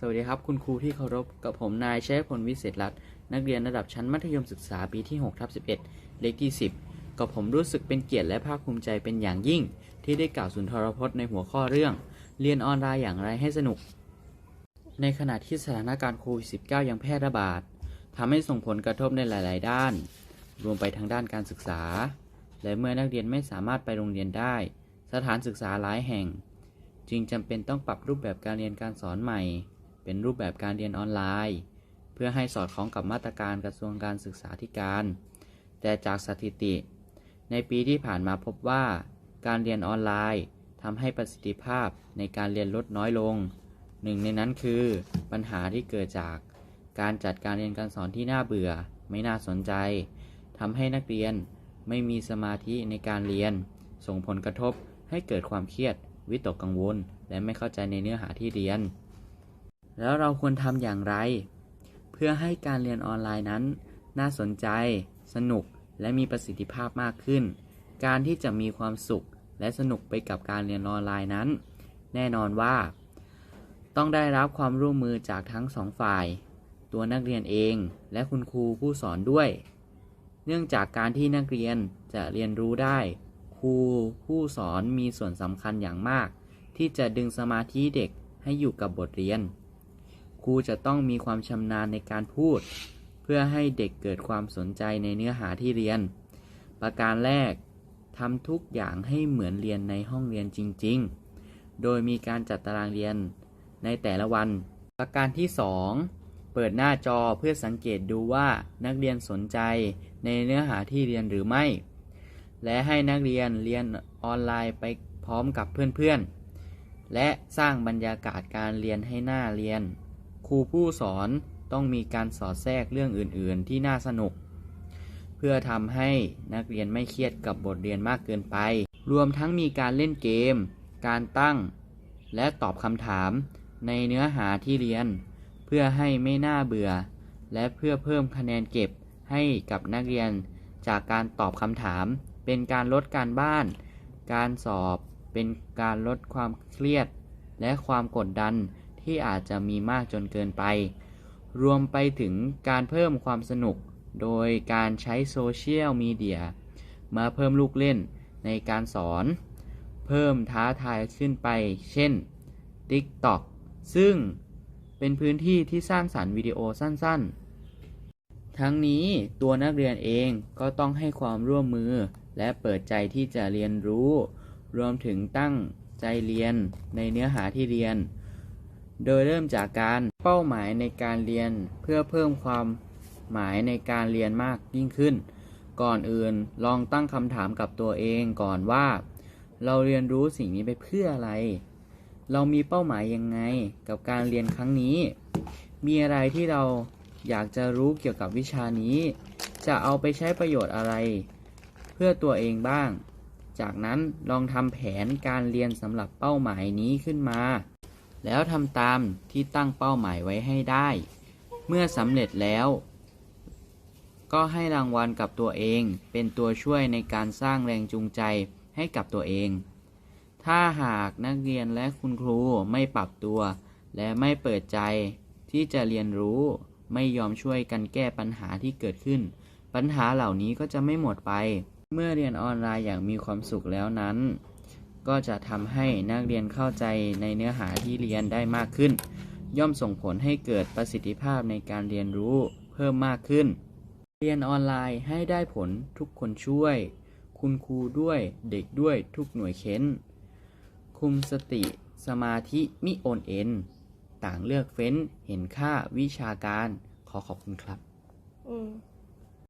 สวัสดีครับ คุณครูที่เคารพกับผมนายชัยพลวิเศษรัตน์นักเรียนระดับชั้นมัธยมศึกษาปีที่6ทับ11 เลขที่ 10 กับผมรู้สึกเป็นเกียรติและภาคภูมิใจเป็นอย่างยิ่ง ที่ได้กล่าวสุนทรพจน์ในหัวข้อเรื่อง เรียนออนไลน์อย่างไรให้สนุก ในขณะที่สถานการณ์โควิด -19 ยังแพร่ระบาดทำให้ส่งผลกระทบในหลาย ๆ ด้าน รวมไปทั้งด้านการศึกษา และเมื่อนักเรียนไม่สามารถไปโรงเรียนได้ สถานศึกษาหลายแห่ง จึงจำเป็นต้องปรับรูปแบบการเรียนการสอนใหม่ เป็นรูปแบบการเรียนออนไลน์ เพื่อให้สอดคล้องกับมาตรการกระทรวงการศึกษาธิการ แต่จากสถิติ ในปีที่ผ่านมาพบว่า การเรียนออนไลน์ทำให้ประสิทธิภาพในการเรียนลดน้อยลง หนึ่งในนั้นคือปัญหาที่เกิดจากการจัดการเรียนการสอนที่น่าเบื่อ ไม่น่าสนใจทำให้นักเรียนไม่มีสมาธิในการเรียน ส่งผลกระทบให้เกิดความเครียด วิตกกังวล และไม่เข้าใจในเนื้อหาที่เรียน แล้วเราควรทำอย่างไร เพื่อให้การเรียนออนไลน์นั้น น่าสนใจ สนุก และมีประสิทธิภาพมากขึ้น การที่จะมีความสุขและสนุกไปกับการเรียนออนไลน์นั้น แน่นอนว่า ต้องได้รับความร่วมมือจากทั้งสองฝ่าย ตัวนักเรียนเองและคุณครูผู้สอนด้วย เนื่องจากการที่นักเรียนจะเรียนรู้ได้ ครูผู้สอนมีส่วนสำคัญอย่างมาก ที่จะดึงสมาธิเด็กให้อยู่กับบทเรียน รูจะต้องมีความชำนาญในการพูด เพื่อให้เด็กเกิดความสนใจในเนื้อหาที่เรียน ประการแรกทำทุกอย่างให้เหมือนเรียนในห้องเรียนจริง ๆ โดยมีการจัดตารางเรียนในแต่ละวัน ประการที่ 2 เปิดหน้าจอเพื่อสังเกตดูว่านักเรียนสนใจในเนื้อหาที่เรียนหรือไม่ และให้นักเรียนเรียนออนไลน์ไปพร้อมกับเพื่อนๆ และสร้างบรรยากาศการเรียนให้หน่าเรียน ครูผู้สอนต้องมีการสอดแทรกเรื่องอื่น ๆ ที่น่าสนุก เพื่อทำให้นักเรียนไม่เครียดกับบทเรียนมากเกินไป รวมทั้งมีการเล่นเกม การตั้ง และตอบคำถามในเนื้อหาที่เรียน เพื่อให้ไม่น่าเบื่อ และเพื่อเพิ่มคะแนนเก็บให้กับนักเรียนจากการตอบคำถาม เป็นการลดการบ้าน การสอบ เป็นการลดความเครียด และความกดดัน ที่อาจจะมีมากจนเกินไป รวมไปถึงการเพิ่มความสนุก โดยการใช้โซเชียลมีเดียมาเพิ่มลูกเล่นในการสอน เพิ่มท้าทายขึ้นไป เช่น TikTok ซึ่งเป็นพื้นที่ที่สร้างสารรค์วิดีโอสั้นๆ ทั้งนี้ตัวนักเรียนเองก็ต้องให้ความร่วมมือและเปิดใจที่จะเรียนรู้ รวมถึงตั้งใจเรียนในเนื้อหาที่เรียน โดยเริ่มจากการเป้าหมายในการเรียนเพื่อเพิ่มความหมายในการเรียนมากยิ่งขึ้น ก่อนอื่นลองตั้งคำถามกับตัวเองก่อนว่า เราเรียนรู้สิ่งนี้ไปเพื่ออะไร เรามีเป้าหมายยังไงกับการเรียนครั้งนี้ มีอะไรที่เราอยากจะรู้เกี่ยวกับวิชานี้ จะเอาไปใช้ประโยชน์อะไร เพื่อตัวเองบ้าง จากนั้นลองทำแผนการเรียนสำหรับเป้าหมายนี้ขึ้นมา แล้วทำตามที่ตั้งเป้าหมายไว้ให้ได้ เมื่อสำเร็จแล้ว ก็ให้รางวัลกับตัวเอง เป็นตัวช่วยในการสร้างแรงจูงใจให้กับตัวเอง ถ้าหากนักเรียนและคุณครูไม่ปรับตัว และไม่เปิดใจที่จะเรียนรู้ ไม่ยอมช่วยกันแก้ปัญหาที่เกิดขึ้น ปัญหาเหล่านี้ก็จะไม่หมดไป เมื่อเรียนออนไลน์อย่างมีความสุขแล้วนั้น ก็จะทำให้นักเรียนเข้าใจในเนื้อหาที่เรียนได้มากขึ้น ย่อมส่งผลให้เกิดประสิทธิภาพในการเรียนรู้เพิ่มมากขึ้น เรียนออนไลน์ให้ได้ผลทุกคนช่วย คุณครูด้วยเด็กด้วยทุกหน่วยเค้น คุมสติ สมาธิมิโอนเอ็น ต่างเลือกเฟ้นเห็นค่าวิชาการขอขอบคุณครับ อืม